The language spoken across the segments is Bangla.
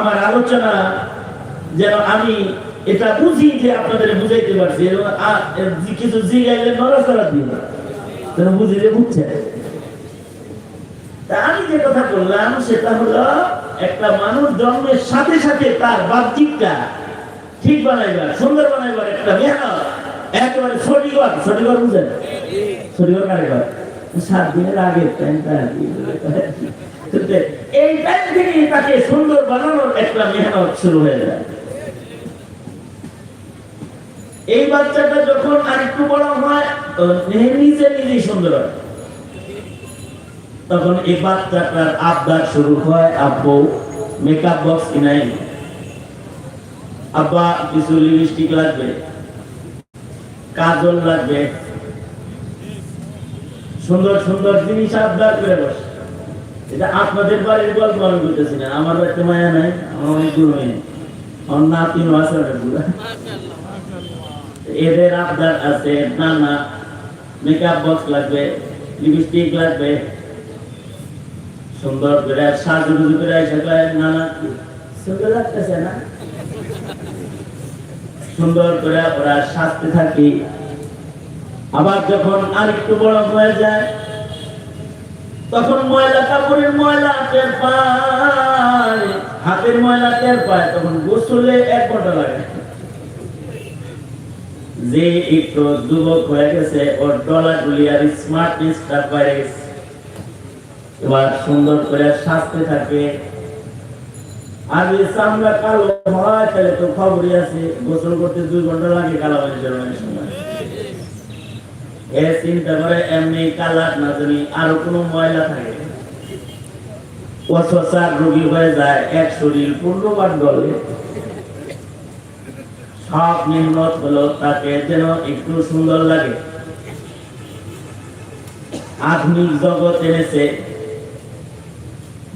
আমার আলোচনা যেন আমি এটা বুঝি যে আপনাদের বুঝাইতে পারছি। জি- কিছু জিগাইলে নড়াচড়া দিই না। যেন বুঝি যে বুঝছে। আমি যে কথা বললাম, সেটা হলো একটা মানুষ জন্মের সাথে সাথে তার বাহ্যিকটা ঠিক বানাইবার সুন্দর বানাইবার একটা মেহনত। একেবারে সঠিকর সঠিকর বুঝেন? সঠিকর কারিগর সাত দিনের আগে, প্যান্টটা এই টাইম তাকে সুন্দর বানানোর একটা মেহনত শুরু হয়ে যায়। এই বাচ্চাটা যখন আরেকটু বড় হয় নিজে নিজেই সুন্দর হয়। তখন এই বাচ্চাটার আবদার শুরু হয়, আব্বু মেকআপ বক্স কিনাই আব্বা, কিছু লিপস্টিক লাগবে, কাজল লাগবে। সুন্দর সুন্দর জিনিস আবদার করে বসে। এটা আপনাদের বাড়ির গল্প আমি বলতেছি না আমার মায়া নাই আমার অনেক আমার এদের আবদার আছে না না মেকআপ বক্স লাগবে লিপস্টিক লাগবে। সুন্দর করে সাজুগুজু করে এসে কয়, না না সুন্দর লাগতেছে না? সুন্দর করে ওরা সাজতে থাকি। আবার যখন আরেকটু বড় হয়ে যায় তখন ময়লা কাপড়ের ময়লা টের পায়, হাতের ময়লা টের পায়, তখন গোসলে এক ঘণ্টা লাগে। যে একটু যুবক হয়ে গেছে, ওর ডলার গুলি আর বাইরে গেছে। এবার সুন্দর করে সাজতে থাকে। আর যদি চামড়া কালো হয়, তাহলে তো খবরই আছে, গোসল করতে দুই ঘণ্টা লাগে কালো মানুষের অনেক সময়। চিন্তা করে এমনি কালার না জানি আরও কোনো ময়লা থাকে? রোগী হয়ে যায় এক শরীর সব নিম্নত হলো তাকে যেন একটু সুন্দর লাগে। আধুনিক জগৎ এনেছে।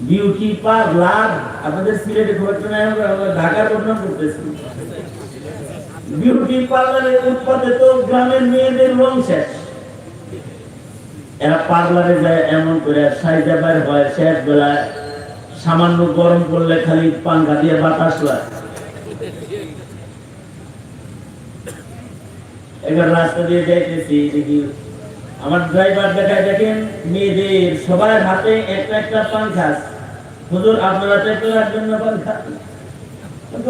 বিউটি পার্লার আপনাদের সিলেটে খুব একটা নাই, ঢাকার বদনাম করতেছি বিউটি পার্লারের তো গ্রামের মেয়েদের রং শেষ। এরা পার্লারে যায় এমন করে সাইজা বাইর হয়, শেষ বেলায় সামান্য গরম করলে খালি পাঙ্খা দিয়ে বাতাস এবার রাস্তা দিয়ে যাইতেছি দেখি আমার ড্রাইভার দেখায়, দেখেন মেয়েদের সবার হাতে একটা একটা পাঙ্খা। হুজুর, আপনারা ট্রেক্টর রাখবেন পাঙ্খা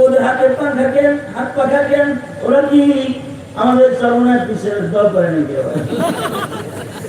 ওদের হাতে পাঙ্খা কেন? হাত পাখা কেন? ওরা কি আমাদের চরমনার পিছনে দল করে নাকি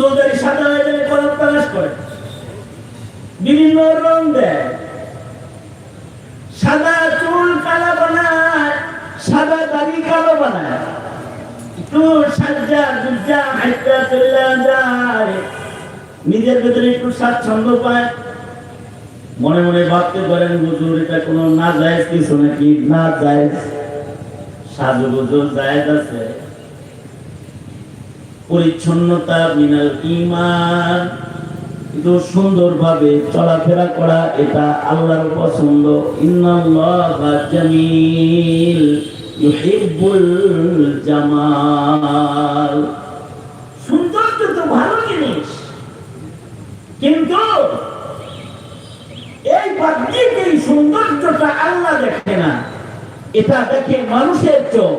চৌধুরী সাদা হয়ে গেলে কলম করে। বিভিন্ন রং দেয়। সাদা চুল কালা বানায়, সাদা দাড়ি কালো বানায়। একটু সাজ্জা হাইটা যায়। নিজের ভেতরে একটু স্বাচ্ছন্দ্য পায়। মনে মনে ভাবতে পারেন, হুজুর, এটা কোনো না যায় কিছু নাকি? না যায় সাজু গুজুর জায়েজ আছে। পরিচ্ছন্নতা মিনাল ইমান কিন্তু সুন্দরভাবে চলাফেরা করা এটা আল্লাহর পছন্দ। জামিল, ইউহিব্বুল জামাল। সৌন্দর্য তো ভালো জিনিস। কিন্তু এই বাহ্যিক এই সৌন্দর্যটা আল্লাহ দেখে না। এটা দেখে মানুষের চোখ।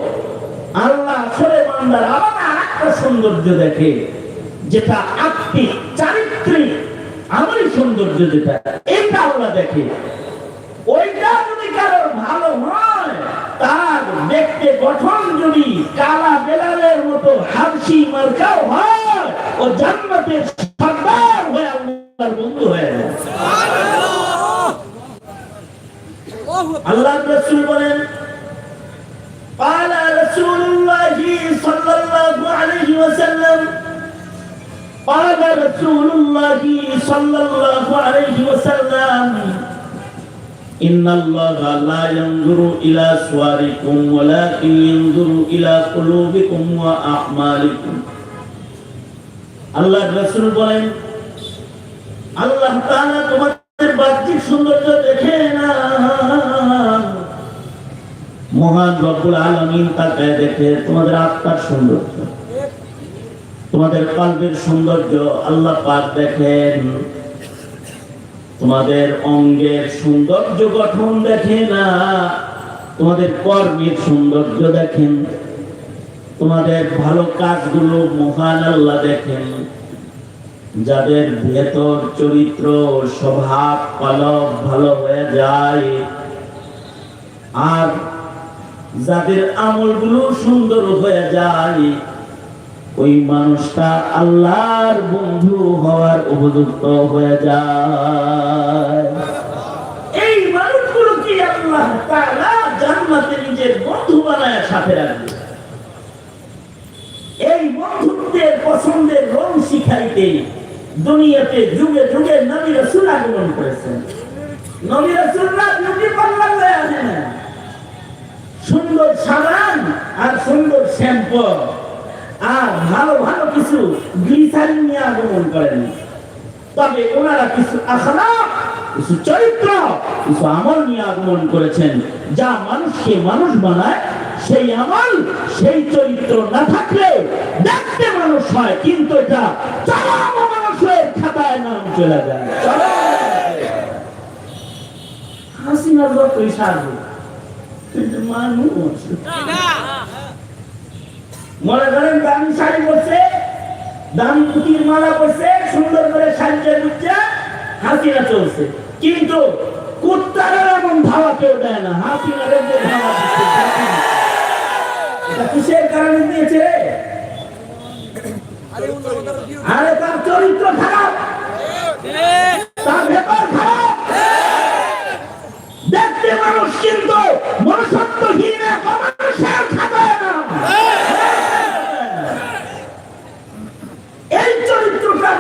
আল্লাহ আসলে বান্দার আলাদা একটা সৌন্দর্য দেখে যেটা আত্মিক চারিত্রিক আমার সৌন্দর্য যেটা এটা ওরা দেখে। ওইটা যদি কারোর ভালো হয় তার ব্যক্তি গঠন যদি কালা বেলালের মতো হাসি মার্কাও হয় ও জান্নাতের সর্দার হয়ে আল্লাহর বন্ধু হয়ে আল্লাহ রসুল বলেন পাল وسلم قال رسول الله صلى الله عليه وسلم ইন্নাল্লাহা লা ইয়ানজুরু ইলা সুওয়ারিকুম ওয়ালাকিন ইয়ানজুরু ইলা কুলুবিকুম ওয়া আ'মালিকুম আল্লাহ রাসূল বলেন আল্লাহ তাআলা তোমাদের বাহ্যিক সৌন্দর্য দেখে না মহান রব্বুল আলামিন তাকায় দেখে তোমাদের আত্মার সৌন্দর্য তোমাদের কল্পের সৌন্দর্য আল্লাহ পাক দেখেন। তোমাদের অঙ্গের সৌন্দর্য গঠন দেখে না, তোমাদের কর্মের সৌন্দর্য দেখেন। তোমাদের ভালো কাজগুলো মহান আল্লাহ দেখেন। যাদের ভেতর চরিত্র, স্বভাব, কলব ভালো হয়ে যায়, আর যাদের আমলগুলো সুন্দর হয়ে যায় ওই মানুষটা আল্লাহর বন্ধু হওয়ার উপযুক্ত হয়ে যায়। এই মানুষগুলো কি আল্লাহ তাআলা নিজের বন্ধু বানায় সাথে রাখবে? এই বন্ধুত্বের পছন্দের রং শিখাইতে দুনিয়াতে যুগে যুগে নবী রাসূল আগমন করেছেন। নবী রাসূলরা বিউটি পার্লার হয়ে আসেন। সুন্দর সাবান আর সুন্দর শ্যাম্পু। আর ভালো ভালো কিছু গ্লিসারিন নিয়ে আগমন করেন। তবে ওনারা কিছু আখলাক কিছু চরিত্র, কিছু আমল নিয়ে আগমন করেছেন। যা মানুষকে মানুষ বানায়, সেই আমল, সেই চরিত্র না থাকলে দেখতে মানুষ হয়, কিন্তু এটা চরম মানুষের খাতায় নাম চলে যায়। হাসিনা যতই সারবে কিন্তু মানুষ মনে করেন দামি শাড়ি পরছে দামি পুঁতির মালা পরছে সুন্দর করে শাড়িটা বুঝছে হাসিনা চলছে। কিন্তু কুত্তারের এমন ধাওয়া কেউ দেয় না ধাওয়া দিচ্ছে, কিসের কারণে দিয়েছে আরে তার চরিত্র খারাপ। তার ভেতর খারাপ। দেখতে মানুষ কিন্তু মনুষ্যত্বহীন মানুষের খাতায় না এই চরিত্রটা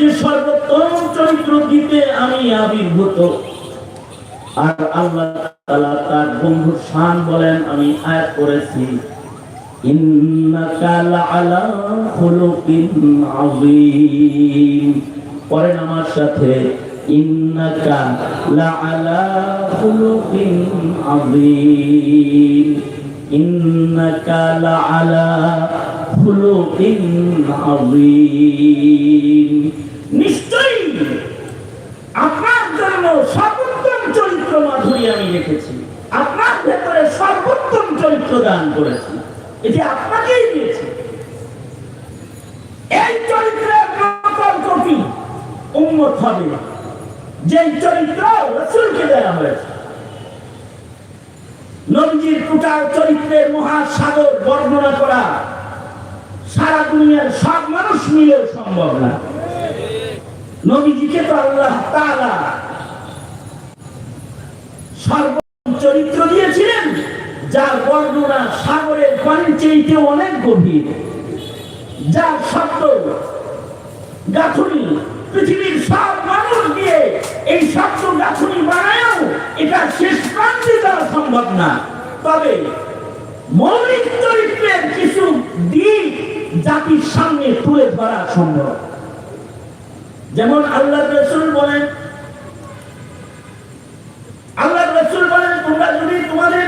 তোমাদেরকে সর্বোত্তম চরিত্র দিতে আমি আবির্ভূত। আর আল্লাহ তাআলা তার বন্ধুর শান বলেন, আমি আয়াত করেছি পড়েন আমার সাথে, ইন্নাকা লাআলা খুলুকিন নিশ্চয়ই। আপনার জন্য সর্বোত্তম চরিত্র মাধুরী আমি রেখেছি আপনার ভেতরে সর্বোত্তম চরিত্র দান করেছি। এটি আপনাকেই দিয়েছি। এই চরিত্রের নকল কপি উন্মত হবে। যে চরিত্র রসুলকে দেওয়া হয়েছে। নবীজির টোটাল চরিত্রের মহাসাগর বর্ণনা করা সারা দুনিয়ার সব মানুষ মিলেও সম্ভব না। নবীজিকে তো আল্লাহ তাআলা সর্ব চরিত্র দিয়েছিলেন, যার বর্ণনা সাগরের পানির চেয়েতে অনেক গভীর। যার শব্দ গাথুনি, পৃথিবীর সব মানুষ দিয়ে এই শব্দ গাথুনি বানায়ও এটা শেষ প্রান্তে যাওয়া সম্ভব না। তবে মৌলিক চরিত্রের কিছু দিক জাতির সামনে তুলে ধরা সম্ভব। যেমন আল্লাহ রসুল বলেন আল্লাহ রসুল বলেন, তোমরা যদি তোমাদের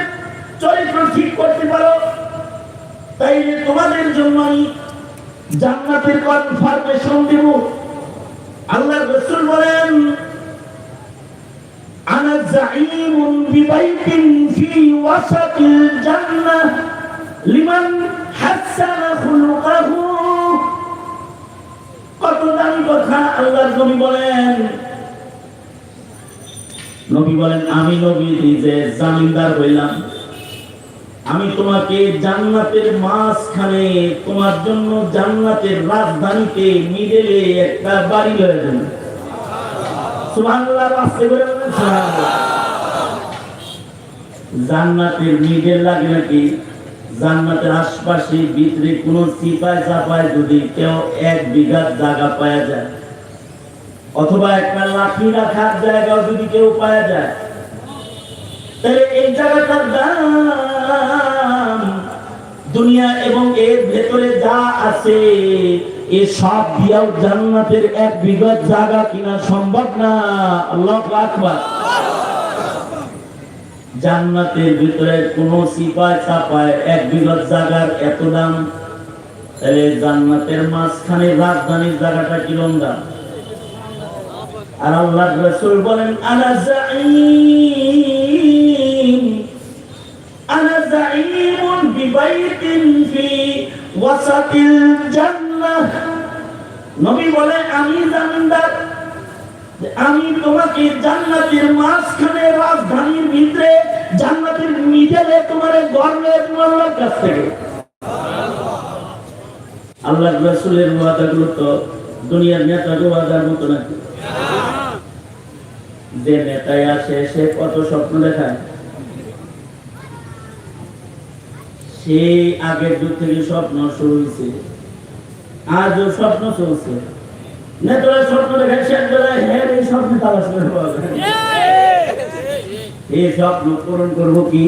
চরিত্র ঠিক করতে পারো, তাইলে তোমাদের জন্য আমি জান্নাতের কনফার্মেশন দিব। আল্লাহ রসুল বলেন, আনা কত কথা আল্লাহর নবী বলেন? নবী বলেন, আমি নবী যে জামিনদার হইলাম। আমি তোমাকে জান্নাতের মাঝখানে, তোমার জন্য জান্নাতের রাজধানীতে মিডেলে একটা বাড়ি হয়ে দেব জান্নাতের মিডেল লাগে নাকি? জান্নাতের আশপাশে ভিতরে কোন চিপায় চাপায় যদি কেউ এক বিঘা জায়গা পাওয়া যায়, অথবা একটা লাঠি রাখার জায়গাও যদি কেউ পাওয়া যায়, তাহলে এই জায়গাটার দাম দুনিয়া এবং এর ভেতরে যা আছে, এ সব দিয়াও জান্নাতের এক বিঘত জায়গা কিনা সম্ভব না? আল্লাহ আকবার। জান্নাতের ভিতরে কোন সিপায় চাপায় এক বিঘত জায়গার এত দাম? তাহলে জান্নাতের মাঝখানে রাজধানীর জায়গাটা কিরম দাম আর আল্লাহ রসুল বলেন আনা জাঈম আনা জাঈমুন বিবাইতিন ফি ওয়াসাতিল জান্নাহ। নবী বলে, আমি যে আমি তোমাকে জান্নাতের মাঝখানে, রাজধানীর ভিতরে, জান্নাতের মিডলে তোমার গর্বে আল্লাহর কাছ থেকে। আল্লাহ রসুলের ওয়াদাগুলো তো দুনিয়ার নেতার ওয়াদার মতো নাকি যে নেতায় আসে, সে কত স্বপ্ন দেখায়। সেই আগের যুগ থেকে স্বপ্ন শুরু হয়েছে আজও স্বপ্ন চলছে। নেতারা স্বপ্ন দেখায় শেষ বেলায় হ্যাঁ এই স্বপ্ন তালাশ করে এই স্বপ্ন পূরণ করব কি?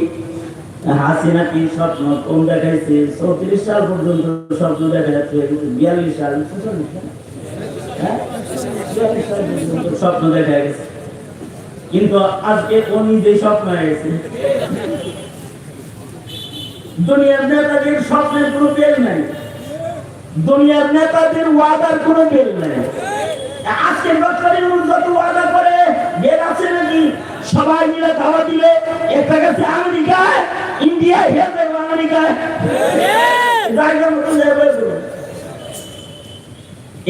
হাসিনা কি স্বপ্ন? কম দেখাইছে? চৌত্রিশ সাল পর্যন্ত স্বপ্ন দেখা যাচ্ছে বিয়াল্লিশ সাল? হ্যাঁ? বিয়াল্লিশ সাল পর্যন্ত স্বপ্ন দেখা গেছে। কিন্তু আজকে ও নিজেই স্বপ্ন হয়ে গেছে। দুনিয়ার নেতাদের স্বপ্নের কোনো বেল নাই। দুনিয়ার নেতাদের ওয়াদার কোনো বেল নেই। আজকে ডক্টরের যত ওয়াদা করে বের আছে নাকি? সবাই মিলে দাওয়া দিলে, একটা গেছে আমেরিকায় ইন্ডিয়া হেলবে আমেরিকায়। জায়গা মতো যাবে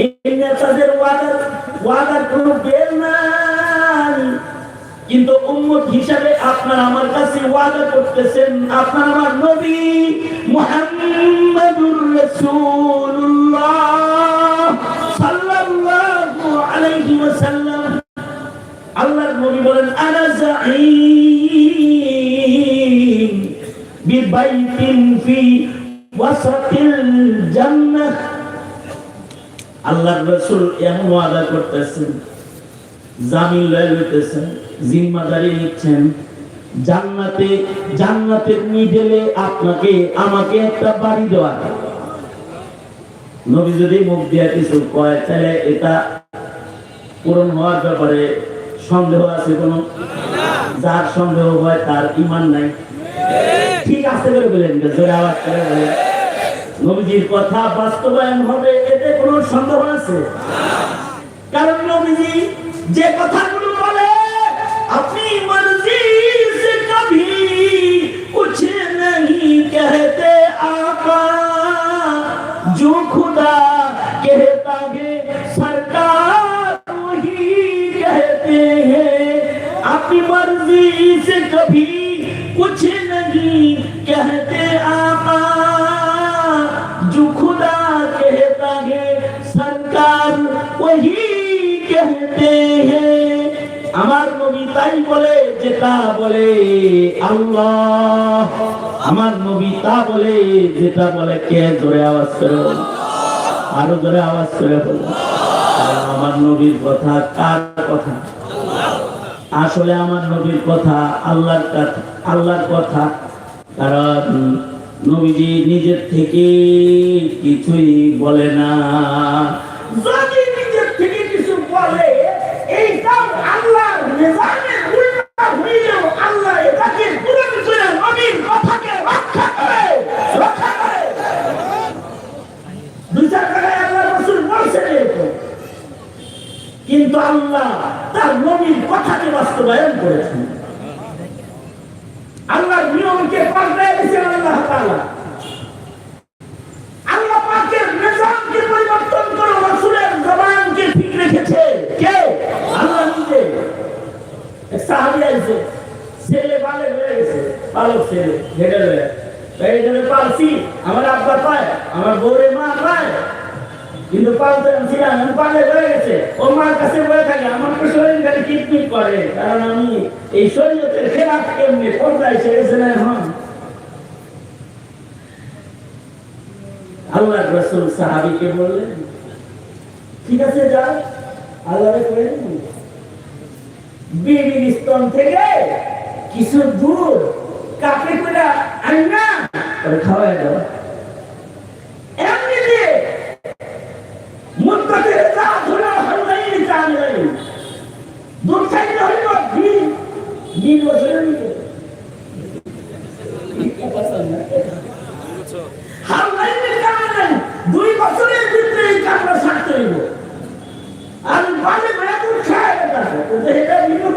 এই নেতাদের ওয়াদার ওয়াদার কোনো বেল নাই কিন্তু উম্মত হিসাবে আপনার আমার কাছে ওয়াদা করতেছেন, আপনার আমার নবী মুহাম্মাদুর রাসূলুল্লাহ সাল্লাল্লাহু আলাইহি ওয়াসাল্লাম। আল্লাহর নবী বলেন, আনা জাঈম বিবাইতিন ফি ওয়াসাতিল জান্নাহ। আল্লাহর রাসূল এমন ওয়াদা করতেছেন। জামিন লয়ে লইতেছেন, জিম্মাদারি নিচ্ছেন। জান্নাতে, জান্নাতের মিডলে আপনাকে, আমাকে একটা বাড়ি দেওয়া নবী যদি মুখ দিয়ে কিছু কয়, তাহলে এটা পূরণ হওয়ার ব্যাপারে সন্দেহ আছে কোনো? যার সন্দেহ হয় তার ইমান নাই। ঠিক আছে করে বলেন জোরে আওয়াজ করে বলেন। নবীজির কথা বাস্তবায়ন হবে, এতে কোনো সন্দেহ আছে? কারণ নবীজি যে কথাগুলো বলে अपनी मर्जी से कभी कुछ नहीं कहते आका जो खुदा कहता है सरकार वही कहते हैं अपनी मर्जी से कभी कुछ नहीं कहते आका আমার নবী তাই বলে, যেটা বলে আল্লাহ। আমার নবী তা বলে, যেটা বলে কে? আওয়াজ করে আরও আওয়াজ করে আমার নবীর কথা কার কথা? আসলে আমার নবীর কথা আল্লাহর আল্লাহর কথা। কারণ নবীজি নিজের থেকে কিছুই বলে না। কিন্তু আল্লাহ তার নবীর কথাকে আল্লাহ তাআলা আল্লাহ পাকের নিজামকে পরিবর্তন করে রাসূলের জবানকে ঠিক রেখেছে কে আল্লাহ নিজে এক ছেলে হেডে হয়ে এই জন্য পালছি আমার আব্বা পায়, আমার বউরের মা পায়। কিন্তু পালতে ছিলাম, আমি পালে হয়ে গেছে। ও মার কাছে বয়ে থাকে, আমার তো শরীর খালি কিটমিট করে। কারণ আমি এই শরীরের খেলাফ এমনি পর্দায় এসে গেছে না এখন আল্লাহ রসুল সাহাবিকে বললেন, ঠিক আছে, যাও। আল্লাহরে করে বিবির স্তন থেকে কিছু দূর কাপড়ে করে আনি না। ওরে খাওয়াই দাও। এমনিতে মুদ্রাতে যা ধরে হাল্লাই চান নাই দূর বছরের নিতে হাল্লাই নাই দুই বছরের ভিতরে এই কাপড় ছাড়তে হইব আর বাজে বেড়াতে খায় না এটা বিনোদ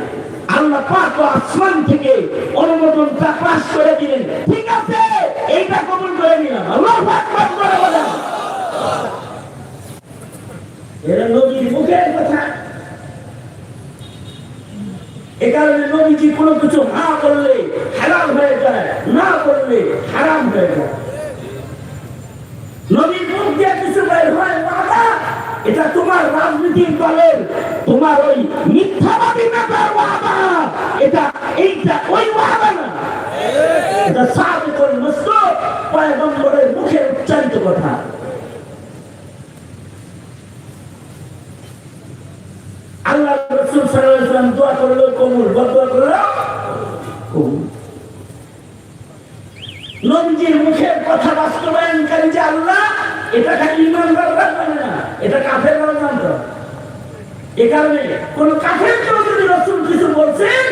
আল্লাহ পাক আসমান থেকে অনুমোদনটা পাস করে দিলেন। ঠিক আছে, এইটা কবুল করে নিলাম। আল্লাহ আকবার করে বলেন। এরা নবীর মুখের কথা। এ কারণে নবীজি কোনো কিছু না করলে হারাম হয়ে যায়, না করলে হারাম হয়ে যায়। নবীর মুখ দিয়ে কিছু বের হয় বাবা এটা তোমার রাজনীতির দলের, তোমার ওই মিথ্যাবাদী নেতার ওয়াদা এটা এইটা ওই ওয়াদা না। এটা সাবিকুল মুসলিম পয়গম্বরের মুখে উচ্চারিত কথা। আল্লাহ দোয়া করল বদুয়া করল? মুখের কথা বাস্তবায়নকারী যে আল্লাহ, এটা খালি ইমানদাররা জানে না। এটা কাফেররাও জানত এ কারণে কোন কাফের যদি রসুল কিছু বলছেন,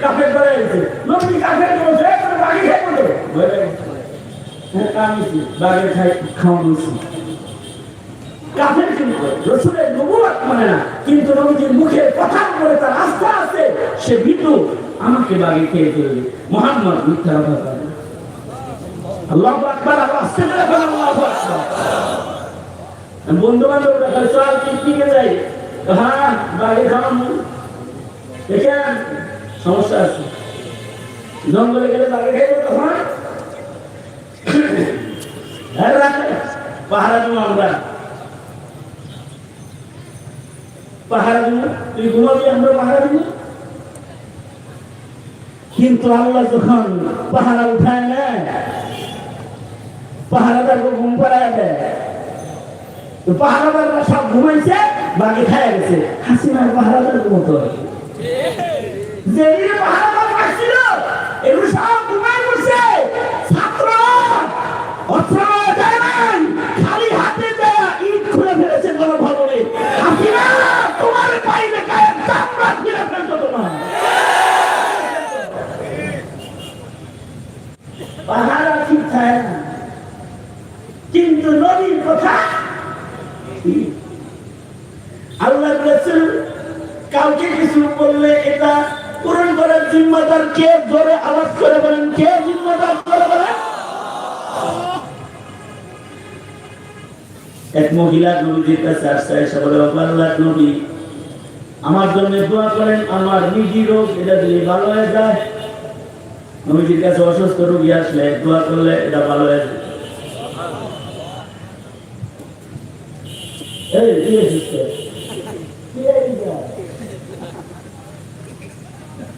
কাফের ধরে গেছে নবী কাফের বলছে "তোরা বাড়ি খাই বলো হ্যাঁ খাই, খাওয়ানো কাফের কিন্তু রসুলের মানে না, কিন্তু নবীজির মুখের কথার উপরে তার আস্থা আছে, সে বিদ্যু আমাকে বাড়ি খেয়ে ফেলবে। মোহাম্মদ মিথ্যা কথা বলে। আল্লাহু আকবার, আল্লাহ আস্তে করে বলেন আকবার। বন্ধু বান্ধব দেখা চল পিকনিকে যাই হ্যাঁ বাড়ি খাওয়ানো দেখেন সমস্যা আছে জঙ্গলে গেলে বাড়ি খাইব তখন হ্যাঁ রাখে পাহারা দেবো আমরা পাহারা দিব তুই ঘুমাবি আমরা পাহারা দিব কিন্তু আল্লাহ যখন পাহারা উঠায় নেয় পাহারাদারকে ঘুম পাড়ায় দেয় তো পাহারাদাররা সব ঘুমাইছে, বাকি খায় গেছে। হাসিনার পাহারাদার ঘুমতো যেদিনে পাহারাদার পাচ্ছিল এগুলো সব ঘুমাই পড়ছে ছাত্র, অস্ত্র ঠিক থাকে না। কিন্তু নদীর কথা। আল্লাহ রাসূল কাউকে কিছু বললে এটা পূরণ করার জিম্মাদার কে? জোরে আওয়াজ করে বলেন, কে জিম্মাদার করে বলেন? এক মহিলা নবীজির কাছে আসছে এসে বলে আল্লাহ নবী, আমার জন্য দোয়া করেন, আমার নিজি রোগ এটা যদি ভালো হয়ে যায়। নবীজির কাছে অসুস্থ রোগী আসলে দোয়া করলে এটা ভালো হয়ে যায়। এই, কি হয়েছিস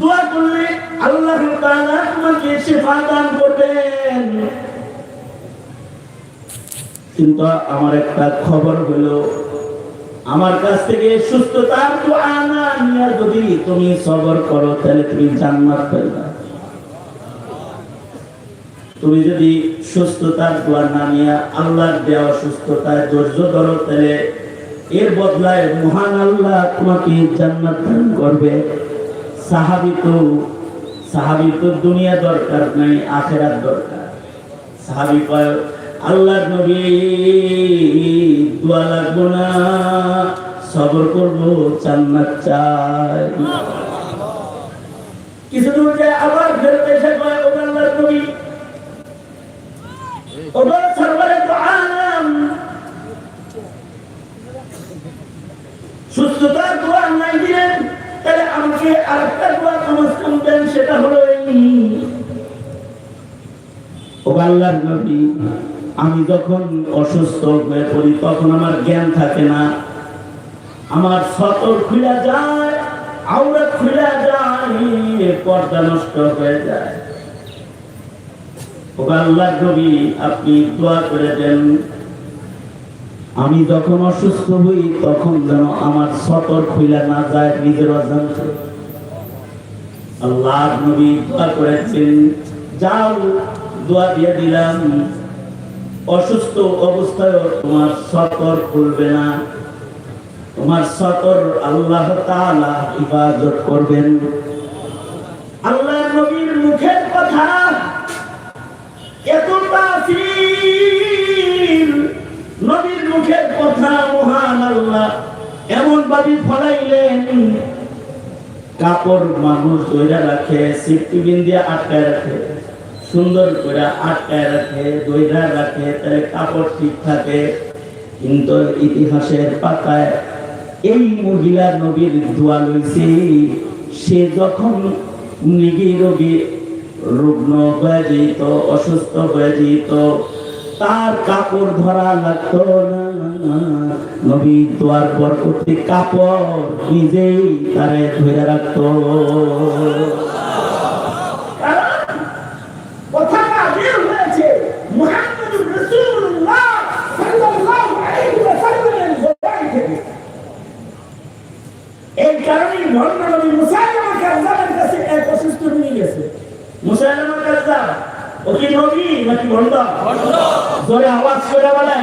দোয়া করলে আল্লাহ করবেন। কিন্তু আমার একটা খবর হলো, আমার কাছ থেকে সুস্থতার দোয়া না নিয়ে যদি তুমি সবর করো, তাহলে তুমি জান্নাত পাইবা। তুমি যদি সুস্থতার দোয়া না নিয়ে আল্লাহর দেওয়া সুস্থতায় ধৈর্য ধরো, তাহলে এর বদলায় মহান আল্লাহ তোমাকে জান্নাত দান করবে। সাহাবি তো সাহাবি তো দুনিয়া দরকার নাই দরকার। সাহাবি কয় আল্লাহ নবী, দোয়া লাগবো না, সবর চাই। কিছু দূর যায় আবার ফেরত এসে কয় ও আল্লাহর নবী সুস্থতার নাই তাহলে আমাকে দোয়া সেটা হলো ও আল্লাহর নবী, আমি যখন অসুস্থ হয়ে পড়ি, তখন আমার জ্ঞান থাকে না। আমার সতর খুলে যায় আউরাত খুলে যায়, পর্দা নষ্ট হয়ে যায়। ও আল্লাহর নবী, আপনি দোয়া করে দেন। আমি যখন অসুস্থ হই, তখন যেন আমার সতর খুলে না যায় নিজের অজান্তে। আল্লাহ নবী দোয়া করেছেন, যাও, দোয়া দিয়ে দিলাম। অসুস্থ অবস্থায় তোমার সতর খুলবে না। তোমার সতর আল্লাহ তাআলা ইবাদত করবেন। আল্লাহ নবীর মুখের কথা এত তাসির কথা, মহান আল্লাহ। এমন ফলাইলেন। কাপড় মানুষ রাখে, সিফটি আটকায় রাখে, সুন্দর করে আটকায় রাখে রাখে কাপড় ঠিক থাকে। কিন্তু ইতিহাসের পাতায় এই মহিলা নবীর দোয়া লইছে, সে যখন নিগি রোগী রুগ্ন হয়ে যেত, অসুস্থ হয়ে যেত, তার কাপড় ধরা লাগতো না। নবী দোয়ার পর করতে কাপড় নিজেই তারে ধরে রাখতো। এই কারণে মুসাইলামা কাছে এক অসুস্থ নিয়ে গেছে। মুসাইলামা ও কি নবী নাকি ভণ্ড জোরে আওয়াজ করে বলেন।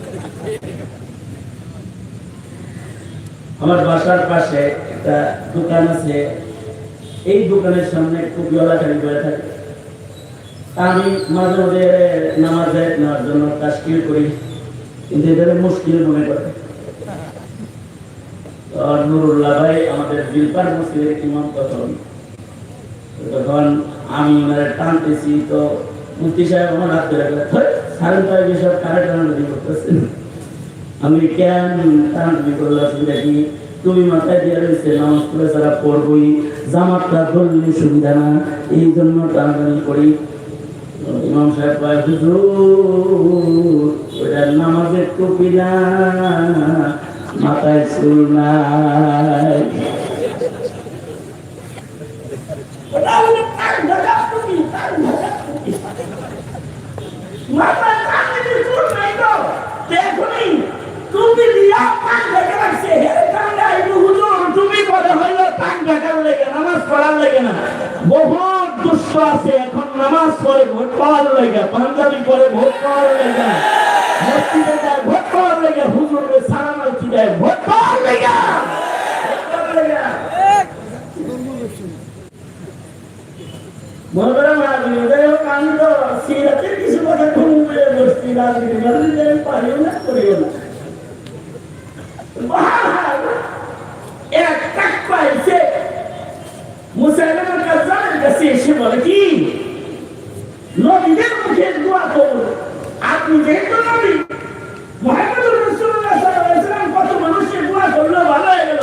আমার বাসার পাশে একটা দোকান আছে। এই দোকানের সামনে খুব জলাখালি করে থাকে। আমি মাঝে মাঝে নামাজে নেওয়ার জন্য তাস্কিল করি, কিন্তু এদের মুশকিল মনে করে। নুরুল্লাহ ভাই আমাদের বিলপার মসজিদের ইমাম তখন তখন আমি ওনারা টানতেছি, তো মুফতি সাহেব আমার হাত ধরে গেল সারেন ভাই বিষয় কারে করতেছেন আমি কেন টানাটানি করলে তুমি মাথায় দিয়ে রয়েছে নামাজ পড়ে সারা পড়বই জামাতটা ধরলে সুবিধা না এই জন্য টানাটানি করি। ইমাম সাহেব কয় হুজুর ওটা নামাজের টুপি না মাথায় চুল নাই। মাথায় চুল নাই তো, তো ঢাকার লেগে, নামাজ পড়ার লেগে না। বহুত দুষ্ট আছে এখন নামাজ পড়ে ভোট পাওয়ার লেগে পরে ভোট পাওয়ার লেগে ভোট পাওয়ার ভোট পাওয়ার লেগে। মনে করে রাজনীতি কিছু কথা পেয়ে বসছি রাজনীতি রাজনীতি পারিও না করিও না এক টাক পাইছে মুসাইলামের কাজানের কাছে এসে বলে কি নবীদের মুখে দোয়া করুন আপনি যেহেতু নবী মোহাম্মদুর রাসূলুল্লাহ সাল্লাল্লাহু আলাইহি ওয়াসাল্লাম কত মানুষের দোয়া করল ভালো হয়ে গেল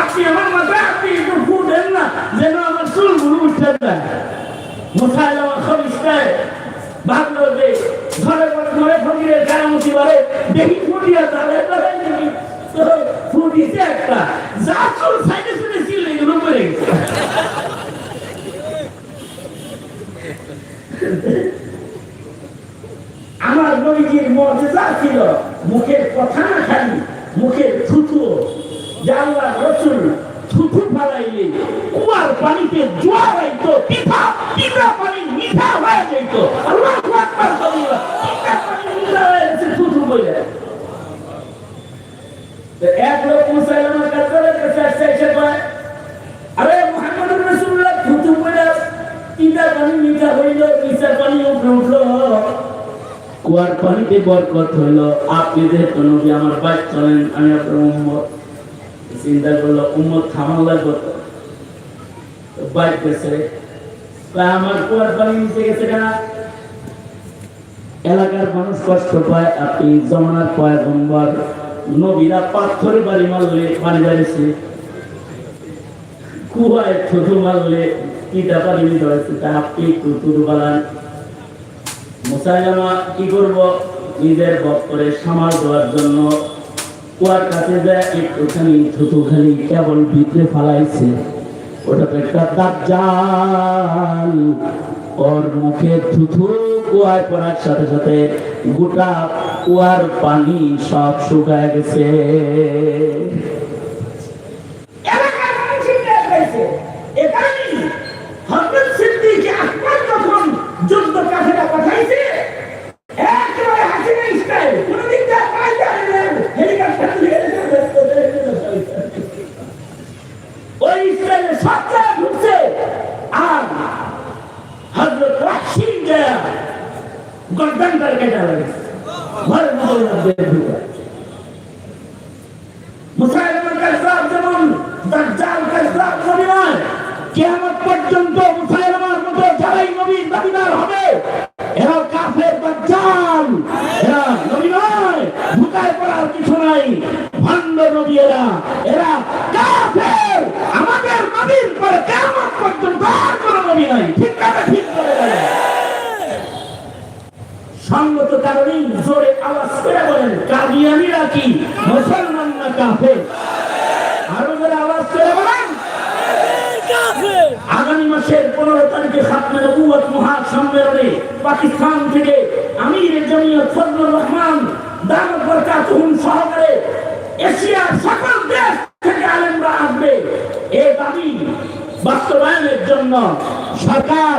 আপনি আমার মাথায় আপনি একটু ফু দেন না যেন আমার চুলগুলো উঠে যায় মুসাইলামা খবিস্তায় ভাবলো যে ঘরে ঘরে ফকিরের কারামতি বলে দেখি ফুটিয়া তাহলে ফুটিছে একটা। যা চুল সাইডে সাইডে ছিল এগুলো পড়ে গেছে। আমার নবীজির মর্যাদা ছিল মুখের কথা না খালি, মুখের থুতু। জানলা রসুল থুতু ফালাইলে, কুয়ার পানিতে জোয়ার আইতো পিঠা পিঠা পানি মিঠা হয়ে যাইত। আল্লাহ আকবার আল্লাহ পিঠা পানি মিঠা হয়ে গেছে থুতু বলে এক লোক মুসাইলামার কাছে আরে মোহাম্মদুর রাসূলুল্লাহ পানি হইল পানি কুয়ার পানিতে বরকত হইল। আপনি যেহেতু নবী, আমার বাইক চলেন, আমি আপনার উম্মত। চিন্তা করল, উম্মত লাগবে বাইক গেছে আমার কুয়ার পানি নিচে গেছে কেনা? এলাকার মানুষ কষ্ট পায়, আপনি জমানার পয়গম্বর। নবীরা পাথরে বাড়ি মারলে পানি বাড়িছে কুয়ায় থুতু মারলে কিটা পানি হয়েছে তা আপনি একটু তুরু বালান মুসাইলামা কি করব? নিজের বক্তরে সামাল দেওয়ার জন্য কুয়ার কাছে যায়, একটুখানি থুতু কেবল ভিতরে ফালাইছে। ওটা তো একটা দাজ্জাল ওর মুখে থুতু কুয়ায় পড়ার সাথে সাথে গোটা কুয়ার পানি সব শুকায় গেছে এলাকার মানুষের টের পেয়েছে। এ কারণেই হযরত সিদ্দিক আকবর যখন যুদ্ধ কাফেলা পাঠাইছে, একেবারে হাসিনা স্টাইল, কোনো দিক দিয়ে পায়ে যায় না, হেলিকপ্টার দিয়ে ওই স্টাইলে সব জায়গায় ঢুকছে। আর হযরত ওয়াহশী গিয়া গর্দানটার কেটে লাগছে। ঘরের মহল্লার দিয়ে ঢুকে। মুসাইলামার কাজদাব যেমন দাজ্জাল কাজদাব নবী নয় কিয়ামত পর্যন্ত মুসাইলামার মতো যারাই নবীর দাবিদার হবে এরা কাফের দাজ্জাল এরা নবী নয় ঢুকায় পড়ার কিছু নাই ভণ্ড নবী এরা এরা কাফের আমাদের নবীর পরে কিয়ামত পর্যন্ত আর কোনো নবী নাই ঠিক কথা ঠিক করে গেলেন সঙ্গত কারণেই জোরে আওয়াজ করে বলেন কাদিয়ানিরা কি? মুসলমান না কাফের? আরও জোরে আওয়াজ করে বলেন। আগামী মাসের পনেরো তারিখে খাতমে নবুয়ত মহা সম্মেলনে পাকিস্তান থেকে আমির জমিয়ত ফজলুর রহমান, দামত বরকাতুহুম সহকারে এশিয়ার সকল দেশ থেকে আলেমরা আসবে। এই দাবি বাস্তবায়নের জন্য সরকার